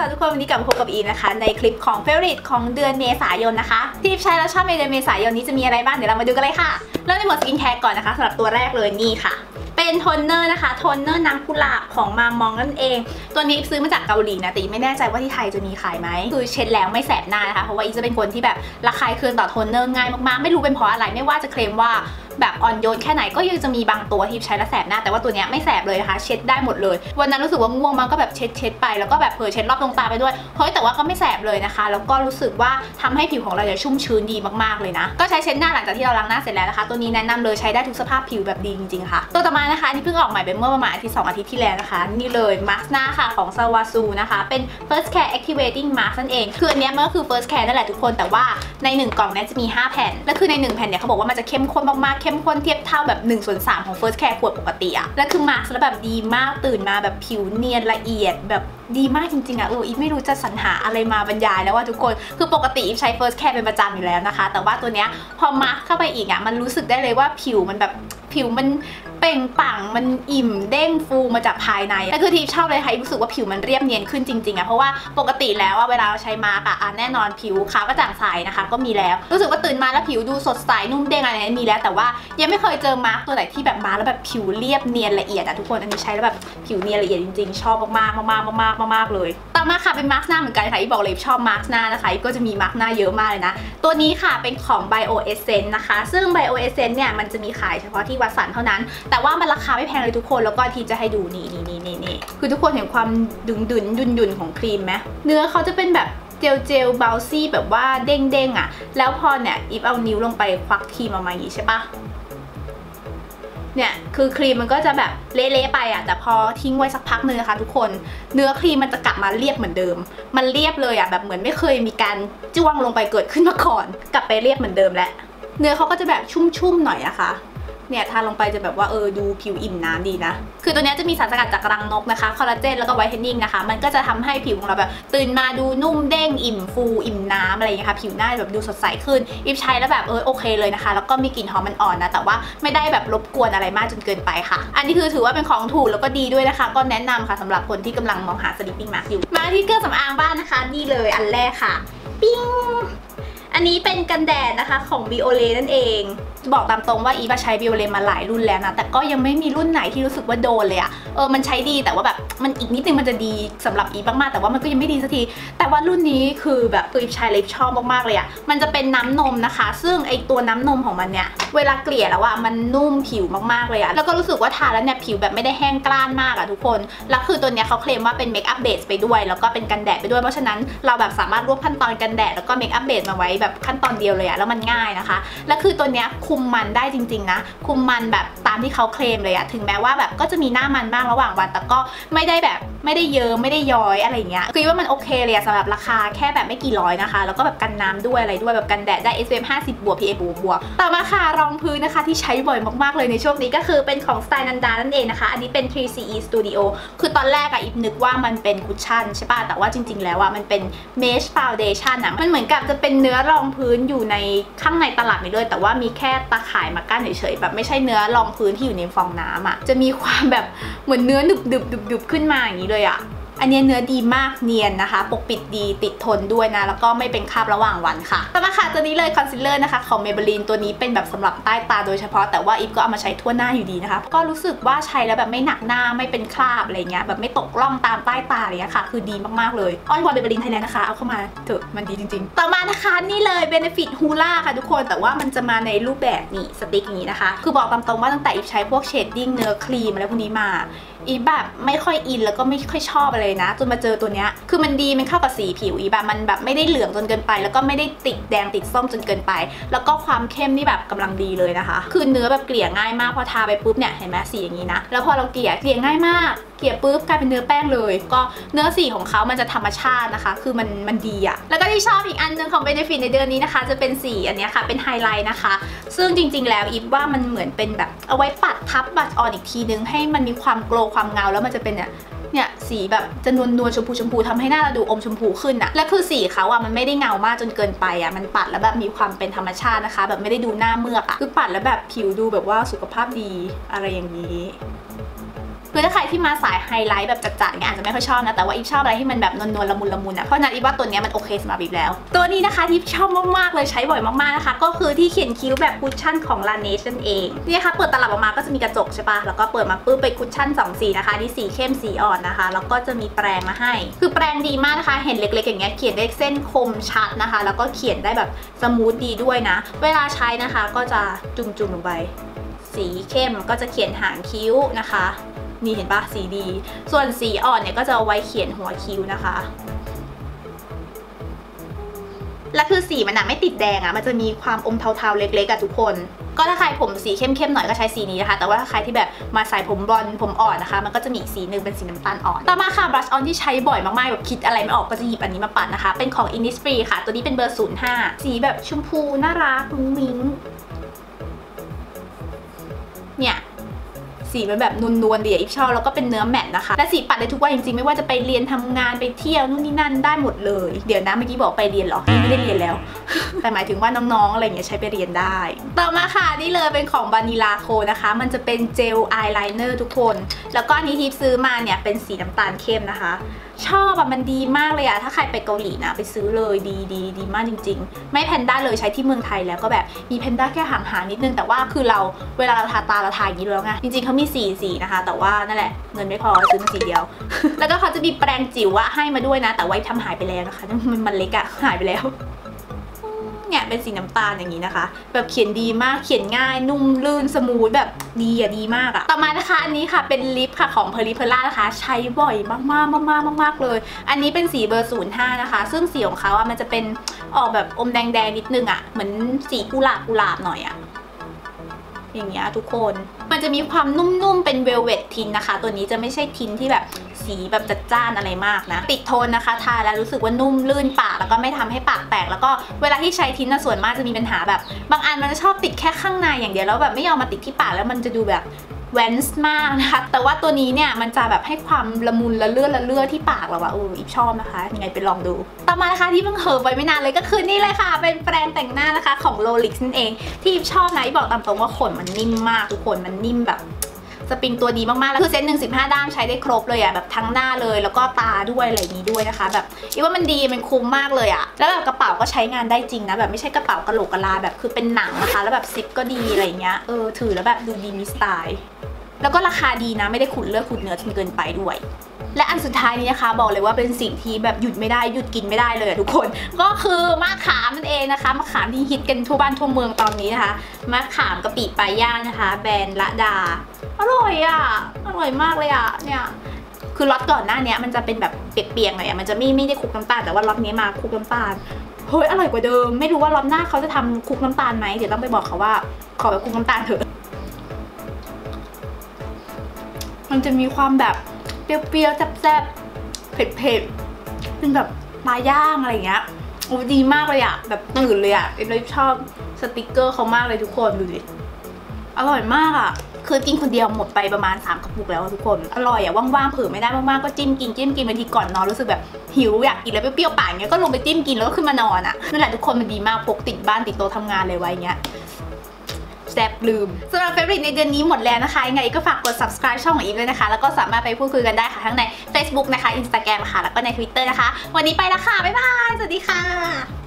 สวัสดีทุกคนวันนี้กลับมาพบกับอีนะคะ ในคลิปของเฟ v o r i t ของเดือนเมษายนนะคะ ที่ใช้แล้วชอบในเดือนเมษายนนี้จะมีอะไรบ้างเดี๋ยวเรามาดูกันเลยค่ะเริ่มในหมวดสกินแคร์ก่อนนะคะสำหรับตัวแรกเลยนี่ค่ะเป็นโทนเนอร์นะคะโทนเนอร์น้ำกุหลาบของมามองนั่นเอง ตัวนี้ซื้อมาจากเกาหลีนะแต่ไม่แน่ใจว่าที่ไทยจะมีขายไหมคือเช็ดแล้วไม่แสบหน้านะคะเพราะว่าอีจะเป็นคนที่แบบระคายเคืองต่อโทนเนอร์ง่ายมากๆไม่รู้เป็นเพราะอะไรไม่ว่าจะเคลมว่า แบบอ่อนโยนแค่ไหนก็ยังจะมีบางตัวที่ใช้แล้วแสบหน้าแต่ว่าตัวนี้ไม่แสบเลยนะคะเช็ดได้หมดเลย วันนั้นรู้สึกว่าง่วงมากก็แบบเช็ดเช็ดไปแล้วก็แบบเผลอเช็ดรอบตรงตาไปด้วยเฮ้ยแต่ว่าก็ไม่แสบเลยนะคะ แล้วก็รู้สึกว่าทำให้ผิวของเราจะชุ่มชื้นดีมากๆเลยนะ ก็ใช้เช็ดหน้าหลังจากที่เราล้างหน้าเสร็จแล้วนะคะ ตัวนี้แนะนำเลยใช้ได้ทุกสภาพผิวแบบดีจริงๆค่ะ ตัวต่อมานะคะนี่เพิ่งออกใหม่ไปเมื่อประมาณอาทิตย์สองอาทิตย์ที่แล้วนะคะ นี่เลยมาสก์หน้าค่ะของซาวาซูนะคะเป็น first care activating mask นั่นเองคืออันนี้มันก็คือ first care นั่นแหละทุกคนแต่ว่าใน 1 กล่องนี้จะมี 5 แผ่น และคือใน 1 แผ่นเนี่ยเขาบอกว่ามันจะเข้มข้นมากๆเข้มข้นเทียบเท่าแบบ1ส่วนสของ first care ขวดปกติอะและคือมาสก์แล้วแบบดีมากตื่นมาแบบผิวเนียนละเอียดแบบ ดีมากจริงๆอะเอออีฟไม่รู้จะสรรหาอะไรมาบรรยายแล้วว่าทุกคนคือปกติอีฟใช้ first care เป็นประจำอยู่แล้วนะคะ แต่ว่าตัวเนี้ยพอมาสก์เข้าไปอีกอะมันรู้สึกได้เลยว่าผิวมันแบบผิวมันเป่งปังมันอิ่มเด้งฟูมาจากภายในแล้วคือทีชอบเลยค่ะรู้สึกว่าผิวมันเรียบเนียนขึ้นจริงๆอะเพราะว่าปกติแล้วเวลาเราใช้มาร์กอะแน่นอนผิวขาวกระจ่างใสนะคะ ก็มีแล้ว รู้สึกว่าตื่นมาแล้วผิวดูสดใสนุ่มเด้งอะไรนี้มีแล้ว แต่ว่ายังไม่เคยเจอมาร์กตัวไหนที่แบบมาแล้วแบบผิวเรียบเนียนละเอียดอะทุกคนอันนี้ใช้แล้วแบบผิวเนียนละเอียดจริงๆ ชอบมากๆมากๆมากมากๆเลย ต่อมาค่ะเป็นมาร์กหน้าเหมือนกันค่ะที่บอกเลยชอบมาร์กหน้านะคะก็จะมีมาร์กหน้าเยอะมากเลยนะ ตัวนี้ค่ะเป็นของ Bio Essence นะคะ ซึ่ง Bio Essence เนี่ยมันจะมีขายเฉพาะที่วัดสันเท่านั้น แต่ว่ามันราคาไม่แพงเลยทุกคนแล้วก็ทีจะให้ดูนี่นี่นี่นี่นี่คือทุกคนเห็นความดึงดุนดุนดุนของครีมไหมเนื้อเขาจะเป็นแบบเจลเจลเบลซี่แบบว่าเด้งเด้งอะแล้วพอเนี่ยอีฟเอานิ้วลงไปควักครีมออกมาอย่างนี้ใช่ปะ เนี่ยคือครีมมันก็จะแบบเละๆไปอะแต่พอทิ้งไว้สักพักนึงนะคะ ทุกคนเนื้อครีมมันจะกลับมาเรียบเหมือนเดิม มันเรียบเลยอะแบบเหมือนไม่เคยมีการจ้วงลงไปเกิดขึ้นมาก่อน กลับไปเรียบเหมือนเดิมแล้วเนื้อเขาก็จะแบบชุ่มๆหน่อยนะคะ เนี่ยทาลงไปจะแบบว่าเออดูผิวอิ่มน้ำดีนะ คือตัวนี้จะมีสารสกัดจากรังนกนะคะคอลลาเจนแล้วก็ไวท์เทนนิ่งนะคะ มันก็จะทำให้ผิวของเราแบบตื่นมาดูนุ่มเด้งอิ่มฟูอิ่มน้ำอะไรอย่างเงี้ยค่ะผิวหน้าแบบดูสดใสขึ้นอิฟใช้แล้วแบบเออโอเคเลยนะคะ แล้วก็มีกลิ่นหอมมันอ่อนนะ แต่ว่าไม่ได้แบบรบกวนอะไรมากจนเกินไปค่ะ อันนี้คือถือว่าเป็นของถูกแล้วก็ดีด้วยนะคะ ก็แนะนำค่ะสำหรับคนที่กำลังมองหาสลิปปิ้งมาร์กอยู่มาที่เครื่องสำอางบ้านนะคะนี่เลยอันแรกค่ะ ปิ้ง อันนี้เป็นกันแดดนะคะของ b ิโอเลนั่นเอง บอกตามตรงว่าอีฟใช้ b ิโอเลมาหลายรุ่นแล้วนะ แต่ก็ยังไม่มีรุ่นไหนที่รู้สึกว่าโดนเลยอะเออมันใช้ดีแต่ว่าแบบมันอีกนิดนึงมันจะดีสำหรับอีฟมากๆแต่ว่ามันก็ยังไม่ดีสักที แต่ว่ารุ่นนี้คือแบบคืออีฟใช้เลยชอบมากๆเลยอะมันจะเป็นน้ำนมนะคะ ซึ่งไอตัวน้ำนมของมันเนี่ยเวลาเกลี่ยแล้วอะมันนุ่มผิวมากๆเลยอะแล้วก็รู้สึกว่าทาแล้วเนี่ยผิวแบบไม่ได้แห้งกร้านมากอะทุกคนแล้วคือตัวเนี้ยเขาเคลมว่าเป็นเมคอัพเบสไปด้วย แล้วก็เป็นกันแดดไปด้วยเพราะฉะนั้นเราแบบสามารถรวบขั้นตอนกันแดดแล้วก็เมคอัพเบสมาไว้แบบขั้นตอนเดียวเลยอะแล้วมันง่ายนะคะ และคือตัวเนี้ยคุมมันได้จริงๆนะ คุมมันแบบตามที่เขาเคลมเลยอะถึงแม้ว่าแบบก็จะมีหน้ามันบ้างระหว่างวัน แต่ก็ไม่ได้แบบไม่ได้เยอะไม่ได้ย้อยอะไรเงี้ยคือว่ามันโอเคเลยอะสำหรับราคาแค่แบบไม่กี่ร้อยนะคะ แล้วก็แบบกันน้ำด้วยอะไรด้วยแบบกันแดดได้ SPF 50 บวก PA บวกบวกต่อมาค่ะรองพื้นนะคะที่ใช้บ่อยมากๆเลยในช่วงนี้ก็คือเป็นของสไตล์นันดานั่นเองนะคะ อันนี้เป็น 3CE Studio คือตอนแรกอะอิฟนึกว่ามันเป็นคุชชั่นใช่ป่ะแต่ว่าจริง ๆ แล้วอะมันเป็น Mesh Foundation อะมันเหมือนกับจะเป็นเนื้อรององพื้นอยู่ในข้างในตลับนี้เลย แต่ว่ามีแค่ตาข่ายมากั้นเฉยๆแบบไม่ใช่เนื้อรองพื้นที่อยู่ในฟองน้ำอะจะมีความแบบเหมือนเนื้อดึบๆๆๆขึ้นมาอย่างนี้เลยอะ อันนี้เนื้อดีมากเนียนนะคะ ปกปิดดีติดทนด้วยนะ แล้วก็ไม่เป็นคราบระหว่างวันค่ะต่อมาค่ะตัวนี้เลยคอนซีลเลอร์นะคะของ Maybelline ตัวนี้เป็นแบบสำหรับใต้ตาโดยเฉพาะแต่ว่าอีฟก็เอามาใช้ทั่วหน้าอยู่ดีนะคะ ก็รู้สึกว่าใช้แล้วแบบไม่หนักหน้าไม่เป็นคราบอะไรเงี้ยแบบไม่ตกร่องตามใต้ตาอะไรเงี้ยค่ะ คือดีมากๆเลยอ้อนวอน Maybelline Thailand นะคะเอาเข้ามาเถอะมันดีจริง ๆ ต่อมานะคะนี่เลย Benefit Hoola ค่ะทุกคนแต่ว่ามันจะมาในรูปแบบนี่สติ๊กนี้นะคะ คือบอกตามตรงว่าตั้งแต่อีฟใช้พวกเชดดิ้งเนื้อครีมอะไรพวกนี้มาอีแบบไม่ค่อยอินแล้วก็ไม่ค่อยชอบอะไรนะ จนมาเจอตัวเนี้ยคือมันดีมันเข้ากับสีผิวอีแบบมันแบบไม่ได้เหลืองจนเกินไป แล้วก็ไม่ได้ติดแดงติดส้มจนเกินไป แล้วก็ความเข้มนี่แบบกำลังดีเลยนะคะ คือเนื้อแบบเกลี่ยง่ายมากพอทาไปปุ๊บเนี่ยเห็นไหมสีอย่างนี้นะแล้วพอเราเกลี่ยเกลี่ยง่ายมากเกลี่ยปุ๊บกลายเป็นเนื้อแป้งเลย ก็เนื้อสีของเขามันจะธรรมชาตินะคะ คือมันมันดีอะแล้วก็ที่ชอบอีกอันหนึงของ Benefit ในเดือนนี้นะคะ จะเป็นสีอันนี้ค่ะเป็นไฮไลท์นะคะ ซึ่งจริงๆแล้วอีฟว่ามันเหมือนเป็นแบบเอาไว้ปัดทับบัตรออนอีกทีนึงให้มันมีความโกลความเงาแล้วมันจะเป็นเนี่ย เนี่ยสีแบบจะนวลนวลชมพูชมพูทำให้หน้าเราดูอมชมพูขึ้นอะและคือสีเขาอะมันไม่ได้เงามากจนเกินไปอะมันปัดแล้วแบบมีความเป็นธรรมชาตินะคะ แบบไม่ได้ดูหน้าเมือกอะคือปัดแล้วแบบผิวดูแบบว่าสุขภาพดีอะไรอย่างนี้ คือถ้าใครที่มาสายไฮไลท์แบบจัดๆเนี่ยอาจจะไม่ค่อยชอบนะ แต่ว่าอีฟชอบอะไรที่มันแบบนวลๆละมุนละมุนอะ เพราะนั้นอีฟว่าตัวนี้มันโอเคสำหรับอีฟแล้ว ตัวนี้นะคะที่ชอบมากๆเลยใช้บ่อยมากๆนะคะ ก็คือที่เขียนคิ้วแบบคุชชั่นของ Laneige นั่นเองนี่ค่ะเปิดตลับออกมาก็จะมีกระจกใช่ปะแล้วก็เปิดมาปุ๊บเป็นคุชชั่น2สีนะคะที่สีเข้มสีอ่อนนะคะ แล้วก็จะมีแปรงมาให้ คือแปรงดีมากนะคะ เห็นเล็กๆอย่างเงี้ยเขียนได้เส้นคมชัดนะคะ แล้วก็เขียนได้แบบสมูทดีด้วยนะ เวลาใช้นะคะก็จะจุ่มๆลงไป สีเข้มก็จะเขียนหางคิ้วนะคะ นี่เห็นปะสีดี ส่วนสีอ่อนเนี่ยก็จะเอาไว้เขียนหัวคิ้วนะคะ และคือสีมันอะไม่ติดแดงอะมันจะมีความอมเทาๆเล็กๆอะทุกคน ก็ถ้าใครผมสีเข้มๆหน่อยก็ใช้สีนี้นะคะ แต่ว่าถ้าใครที่แบบมาใส่ผมบอนด์ผมอ่อนนะคะ มันก็จะมีอีกสีหนึ่งเป็นสีน้ำตาลอ่อน ต่อมาค่ะบลัชออนที่ใช้บ่อยมากๆแบบคิดอะไรไม่ออกก็จะหยิบอันนี้มาปัดนะคะ เป็นของ Innisfree ค่ะ ตัวนี้เป็นเบอร์05สีแบบชมพูน่ารักมุ้งมิ้ง สีมันแบบนวลๆดีอะอิฟชอบแล้วก็เป็นเนื้อแมตต์นะคะ และสีปัดได้ทุกวันจริงๆ ไม่ว่าจะไปเรียนทำงานไปเที่ยวนู่นนี่นั่นได้หมดเลย เดี๋ยวนะเมื่อกี้บอกไปเรียนเหรอยังไม่ได้เรียนแล้ว แต่หมายถึงว่าน้องๆอะไรเงี้ยใช้ไปเรียนได้ ต่อมาค่ะนี่เลยเป็นของบานิลาโคนะคะ มันจะเป็นเจลอายไลเนอร์ทุกคน แล้วก็อันนี้ทิปซื้อมาเนี่ยเป็นสีน้ำตาลเข้มนะคะ ชอบอะมันดีมากเลยอะถ้าใครไปเกาหลีนะไปซื้อเลยดีดีดีมากจริง ๆ ไม่แพนด้าเลยใช้ที่เมืองไทยแล้วก็แบบมีแพนด้าแค่ห่างๆนิดนึงแต่ว่าคือเราเวลาเราทาตาเราทาอย่างนี้แล้วไงจริงๆเขามีสีสีนะคะ แต่ว่านั่นแหละเงินไม่พอซื้อมาสีเดียว แล้วก็เขาจะมีแปรงจิ๋วอะให้มาด้วยนะ แต่ว่าทำหายไปแล้วนะคะมันมันเล็กอะหายไปแล้วเนี่ยเป็นสีน้ำตาลอย่างนี้นะคะ แบบเขียนดีมากเขียนง่าย นุ่มลื่นสมูทแบบดีอะดีมากอะต่อมานะคะอันนี้ค่ะเป็นลิปค่ะของเพอริเพล่านะคะ ใช้บ่อยมากๆมากๆมากๆเลย อันนี้เป็นสีเบอร์ 05 นะคะ ซึ่งสีของเขาอะมันจะเป็นออกแบบอมแดงๆนิดนึงอะเหมือนสีกุหลาบกุหลาบหน่อยอะ อย่างเงี้ยทุกคน มันจะมีความนุ่มๆ เป็นเวลเวททินนะคะ ตัวนี้จะไม่ใช่ทินที่แบบสีแบบจัดจ้านอะไรมากนะ ติดโทนนะคะ ทาแล้วรู้สึกว่านุ่มลื่นปากแล้วก็ไม่ทำให้ปากแตก แล้วก็เวลาที่ใช้ทินนะส่วนมากจะมีปัญหาแบบ บางอันมันจะชอบติดแค่ข้างในอย่างเดียวแล้วแบบไม่ยอมมาติดที่ปากแล้วมันจะดูแบบ แวนส์มากนะคะ แต่ว่าตัวนี้เนี่ยมันจะแบบให้ความละมุนละเลื่อนละเลื่อที่ปากเราอะเอออีกชอบนะคะ ยังไงไปลองดู ต่อมานะคะที่เพิ่งเฮิร์บไปไม่นานเลยก็คือนี่เลยค่ะ เป็นแปรงแต่งหน้านะคะของโลลิกนั่นเอง ที่ชอบนะที่บอกตามตรงว่าขนมันนิ่มมากทุกคนมันนิ่มแบบ สปริงตัวดีมากๆแล้วคือเซตหนึ่งสิบห้าด้ามใช้ได้ครบเลยอะแบบทั้งหน้าเลยแล้วก็ตาด้วยอะไรนี้ด้วยนะคะ แบบอีว่ามันดีมันคุ้มมากเลยอะแล้วแบบกระเป๋าก็ใช้งานได้จริงนะแบบไม่ใช่กระเป๋ากระโหลกกะลาแบบคือเป็นหนังนะคะ แล้วแบบซิปก็ดีอะไรเงี้ยเออถือแล้วแบบดูดีมีสไตล์แล้วก็ราคาดีนะไม่ได้ขุดเลือกขุดเนื้อจนเกินไปด้วย และอันสุดท้ายนี้นะคะบอกเลยว่าเป็นสิ่งที่แบบหยุดไม่ได้หยุดกินไม่ได้เลยอะทุกคน ก็คือมะขามนั่นเองนะคะมะขามที่ฮิตกันทั่วบ้านทั่วเมืองตอนนี้นะคะมะขามกะปิปลาย่างนะคะ แบรนด์ละดา อร่อยอะอร่อยมากเลยอะเนี่ยคือล็อตก่อนหน้านี้มันจะเป็นแบบเปียกๆหน่อยอะมันจะไม่ไม่ได้คลุกน้ำตาลแต่ว่าล็อตนี้มาคลุกน้ำตาลเฮ้ยอร่อยกว่าเดิม ไม่รู้ว่าล็อตหน้าเขาจะทำคลุกน้ำตาลไหมเดี๋ยวต้องไปบอกเขาว่า ขอแบบคลุกน้ำตาลเถอะ มันจะมีความแบบ เปรี้ยวๆแซ่บๆเผ็ดๆเป็นแบบปลาย่างอะไรเงี้ยโอ้ดีมากเลยอะแบบตื่นเลยอะเอ็มเลยชอบสติกเกอร์เขามากเลยทุกคนดูดิอร่อยมากอะคือกินคนเดียวหมดไปประมาณ3กระปุกแล้วอะทุกคน อร่อยอะว่างๆเผื่อไม่ได้มากๆก็จิ้มกินจิ้มกินบางทีก่อนนอนรู้สึกแบบหิวอยากกินแล้วเปรี้ยวๆปากเงี้ยก็ลงไปจิ้มกินแล้วก็ขึ้นมานอนอะนั่นแหละทุกคนมันดีมากพกติดบ้านติดโต๊ะทำงานเลยไว้เงี้ย ซบลืมสำหรับเฟรนด์ในเดือนนี้หมดแล้วนะคะยังไงก็ฝากกด subscribe ช่องของอีฟด้วยนะคะ แล้วก็สามารถไปพูดคุยกันได้ค่ะทั้งใน Facebook นะคะ Instagram ค่ะแล้วก็ใน Twitter นะคะ วันนี้ไปแล้วค่ะบ๊ายบายสวัสดีค่ะ